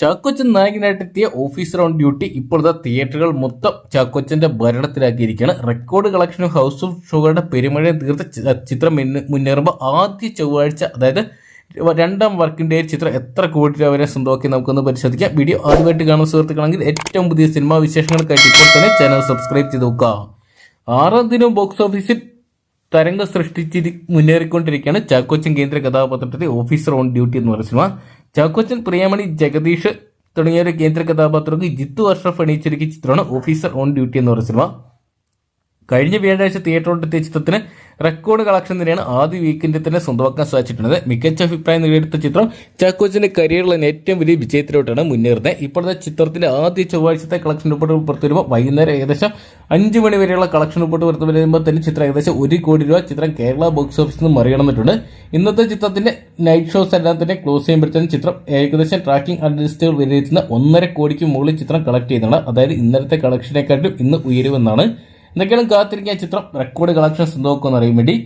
ചാക്കോച്ചൻ നായകനായിട്ടെത്തിയ officer on duty ഇപ്പോഴത്തെ തിയേറ്ററുകൾ മൊത്തം ചാക്കോച്ചന്റെ ഭരണത്തിലാക്കിയിരിക്കുകയാണ്. റെക്കോർഡ് കളക്ഷനും ഹൗസ് ഓഫ് ഷോകളുടെ പെരുമഴയെ തീർത്ത ചിത്രം മുന്നേ- മുന്നേറുമ്പോൾ ആദ്യ ചൊവ്വാഴ്ച അതായത് രണ്ടാം വർക്കിംഗ് ഡേ ചിത്രം എത്ര കോടി രൂപ വരെ സ്വന്തമാക്കി നമുക്കൊന്ന് പരിശോധിക്കാം. വീഡിയോ ആദ്യമായിട്ട് കാണുന്ന സുഹൃത്തുക്കളാണെങ്കിൽ ഏറ്റവും പുതിയ സിനിമാ വിശേഷങ്ങൾക്കായിട്ട് ഇപ്പോൾ തന്നെ ചാനൽ സബ്സ്ക്രൈബ് ചെയ്ത് നോക്കുക. ആറാം ദിനം ബോക്സ് ഓഫീസിൽ തരംഗം സൃഷ്ടിച്ചിരി മുന്നേറിക്കൊണ്ടിരിക്കുകയാണ് ചാക്കോച്ചൻ കേന്ദ്ര കഥാപാത്രത്തിൽ ഓഫീസർ ഓൺ ഡ്യൂട്ടി എന്ന് പറയുന്ന സിനിമ. ചാക്കോച്ചൻ പ്രിയാമണി ജഗദീഷ് തുടങ്ങിയ ഒരു കേന്ദ്ര കഥാപാത്രങ്ങൾക്ക് ജിത്തു വർഷം അണിയിച്ചൊരുക്കിയ ചിത്രമാണ് ഓഫീസർ ഓൺ ഡ്യൂട്ടി എന്ന് പറഞ്ഞ സിനിമ. കഴിഞ്ഞ വ്യാഴാഴ്ച തിയേറ്ററിലെത്തിയ ചിത്രത്തിന് റെക്കോർഡ് കളക്ഷൻ തന്നെയാണ് ആദ്യ വീക്കെൻഡിൽ തന്നെ സ്വന്തമാക്കാൻ സാധിച്ചിട്ടുള്ളത്. മികച്ച അഭിപ്രായം നേടിയെടുത്ത ചിത്രം ചാക്കോച്ചിന്റെ കരിയറിലെ ഏറ്റവും വലിയ വിജയത്തിലോട്ടാണ് മുന്നേറുന്നത്. ഇപ്പോഴത്തെ ചിത്രത്തിന്റെ ആദ്യ ചൊവ്വാഴ്ചത്തെ കളക്ഷൻ റിപ്പോർട്ട് പുറത്തു വരുമ്പോൾ വൈകുന്നേരം ഏകദേശം അഞ്ച് മണി വരെയുള്ള കളക്ഷൻ റിപ്പോർട്ട് പുറത്തു വരുമ്പോൾ തന്നെ ചിത്രം ഏകദേശം ഒരു കോടി രൂപ ചിത്രം കേരള ബോക്സ് ഓഫീസിൽ നിന്ന് മറികടന്നിട്ടുണ്ട്. ഇന്നത്തെ ചിത്രത്തിന്റെ നൈറ്റ് ഷോസ് എല്ലാം തന്നെ ക്ലോസ് ചെയ്യുമ്പോഴത്തേനും ചിത്രം ഏകദേശം ട്രാക്കിംഗ് അനലിസ്റ്റുകൾ വിലയിരുത്തുന്ന ഒന്നര കോടിക്ക് മുകളിൽ ചിത്രം കളക്ട് ചെയ്യുന്നതാണ് അതായത് ഇന്നലത്തെ കളക്ഷനെക്കാട്ടും ഇന്ന് ഉയരുമെന്നാണ് എന്തൊക്കെയാണ് കാത്തിരിക്കാൻ ചിത്രം റെക്കോർഡ് കളക്ഷൻസ് സ്വന്തമാക്കുമെന്ന് അറിയാൻ വേണ്ടി.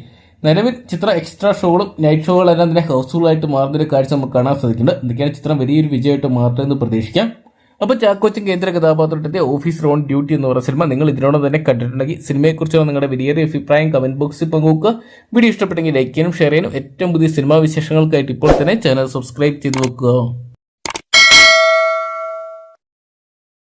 നിലവിൽ ചിത്ര എക്സ്ട്രാ ഷോകളും നൈറ്റ് ഷോകളെല്ലാം തന്നെ ഹൗസ്ഫുൾ ആയിട്ട് മാറുന്നൊരു കാഴ്ച നമുക്ക് കാണാൻ സാധിക്കുന്നുണ്ട്. എന്തൊക്കെയാണ് ചിത്രം വലിയൊരു വിജയമായിട്ട് മാറട്ടെന്ന് പ്രതീക്ഷിക്കാം. അപ്പോൾ ചാക്കോച്ചൻ കേന്ദ്ര കഥാപാത്രത്തിന്റെ ഓഫീസ് റോൺ ഡ്യൂട്ടി എന്ന് പറഞ്ഞ സിനിമ നിങ്ങൾ ഇതിനോട് തന്നെ കണ്ടിട്ടുണ്ടെങ്കിൽ സിനിമയെക്കുറിച്ചുള്ള നിങ്ങളുടെ വലിയൊരു അഭിപ്രായം കമന്റ് ബോക്സിൽ പങ്കുവെക്കുക. വീഡിയോ ഇഷ്ടപ്പെട്ടെങ്കിൽ ലൈക്ക് ചെയ്യാനും ഷെയർ ചെയ്യാനും. ഏറ്റവും പുതിയ സിനിമാ വിശേഷങ്ങൾക്കായിട്ട് ഇപ്പോൾ തന്നെ ചാനൽ സബ്സ്ക്രൈബ് ചെയ്ത് വെക്കുക